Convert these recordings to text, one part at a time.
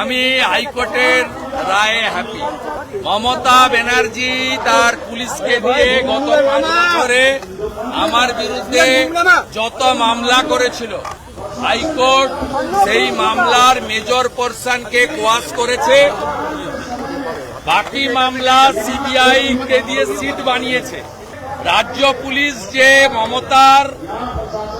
আমি হাইকোর্টের রায়ে হ্যাপি মমতা ব্যানার্জি তার পুলিশকে দিয়ে গত বছরে আমার বিরুদ্ধে যত মামলা করেছিল, হাইকোর্ট সেই মামলার মেজর পোর্শনকে কোয়াশ করেছে। বাকি মামলা সিবিআই কে দিয়ে সিট বানিয়েছে। রাজ্য পুলিশ যে মমতার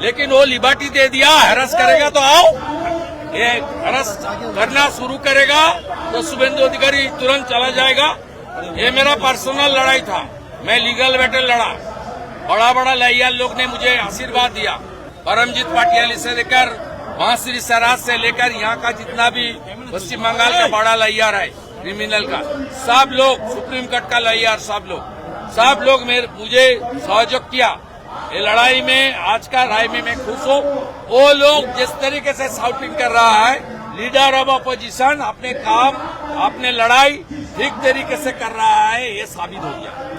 लेकिन वो लिबर्टी दे दिया, हैरस करेगा तो आओ। ये हैरस करना शुरू करेगा तो शुभेंदु अधिकारी तुरंत चला जाएगा। ये मेरा पर्सनल लड़ाई था, मैं लीगल बैटल लड़ा। बड़ा बड़ा लैयाल लोग ने मुझे आशीर्वाद दिया। परमजीत पाटियाली से लेकर महाश्री सराज से लेकर यहाँ का जितना भी पश्चिम बंगाल का बड़ा लैयार है क्रिमिनल का, सब लोग, सुप्रीम कोर्ट का लैयार सब लोग। सब लोग मेरे, मुझे सहयोग किया। ये लड़ाई में, आज का राय में मैं खुश हूँ। वो लोग जिस तरीके से साउटिंग कर रहा है लीडर ऑफ़ अपोजिशन अपने काम, अपने लड़ाई ठीक तरीके से कर रहा है, ये साबित हो गया।